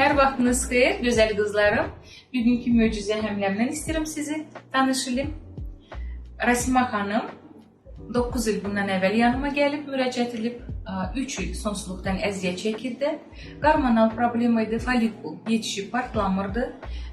Hər vaxtınız xeyir, gözəl qızlarım. Bugünkü möcüzə həmləmdən istəyirəm sizi tanışılım. Rasima xanım 9 il bundan əvvəl yanıma gəlib, müraciət edib, 3 il sonsuzluqdan əziyyət çəkirdi. Hormonal problema idi, folikul yetişib partlamırdı.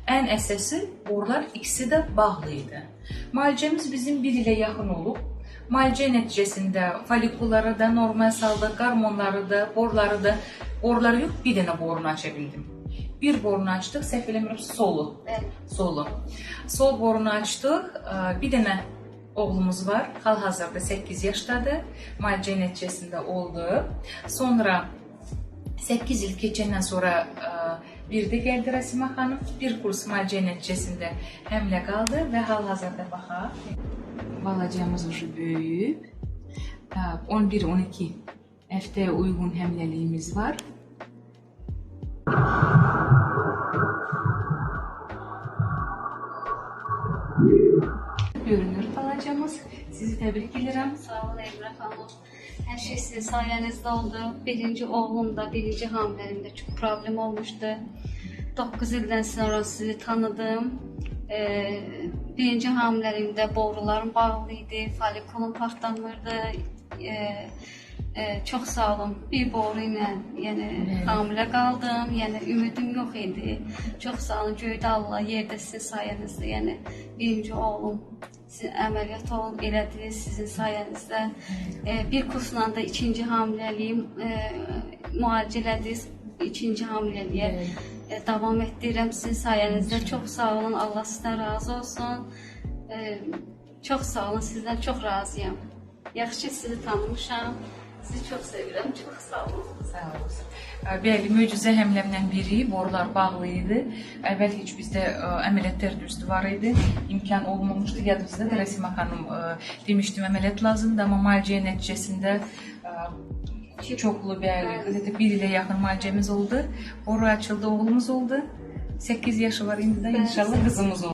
Ən əsası borular ikisi də bağlı idi. Müalicəmiz bizim 1 ilə yaxın olub. Müalicə nəticəsində folikulları da normal saldıq, hormonları da, boruları da, boruları yox, bir dənə borunu aça bildim bir borunu açdıq, səhv eləmirəm, solu. Bəli. Solu. Sol borunu açdıq. E, bir dənə oğlumuz var. Hal-hazırda 8 yaşdadır. Müalicə nəticəsində oldu. Sonra 8 il keçəndən sonra e, bir də gəldi Rəsimə xanım. Bir kurs müalicə nəticəsində həmlə qaldı və hal-hazırda baxaq. Balacamız uşu böyüyüb. E, 11-12 həftəyə uyğun həmləliyimiz var. Görünür balacamız. Sizi təbrik edirəm. Sağ olun Emrah Hanım. Her şey sizin sayenizde oldu. Birinci oğlumda, birinci hamilerimde çok problem olmuştu. 9 ilden sonra sizi tanıdım. Ee, birinci hamilerimde borularım bağlıydı, folikulum partlamırdı. Ee, e, çok sağ olun. Bir boru ilə yəni hamilə qaldım. Yəni ümidim yox idi. Çox sağ olun. Göydə Allah, yerdə sizin sayənizdə. Yəni birinci oğlum sizin əməliyyat olun elədi sizin sayənizdə. E, bir kursla da ikinci hamiləliyim e, müalicə elədiniz. İkinci hamiləliyə e, davam etdirirəm sizin sayənizdə. Çox sağ olun. Allah sizdən razı olsun. E, çox sağ olun. Sizdən çox razıyam. Yaxşı sizi tanımışam. Sizi çox sevirəm. Çox sağ olun. Sağ olasın. Ə, Bəli, möcüzə həmləmdən biri, borular bağlı idi. Əvvəl heç bizdə ə, əməliyyatlar düzdü var idi. İmkan olmamışdı. Yadınızda da Rəsimə xanım ə, demişdim əməliyyat lazımdır, amma müalicə nəticəsində ə, çoxlu bəli, qızı 1 ilə yaxın müalicəmiz oldu. Boru açıldı, oğlumuz oldu. 8 yaşı var indi də inşallah qızımız oldu.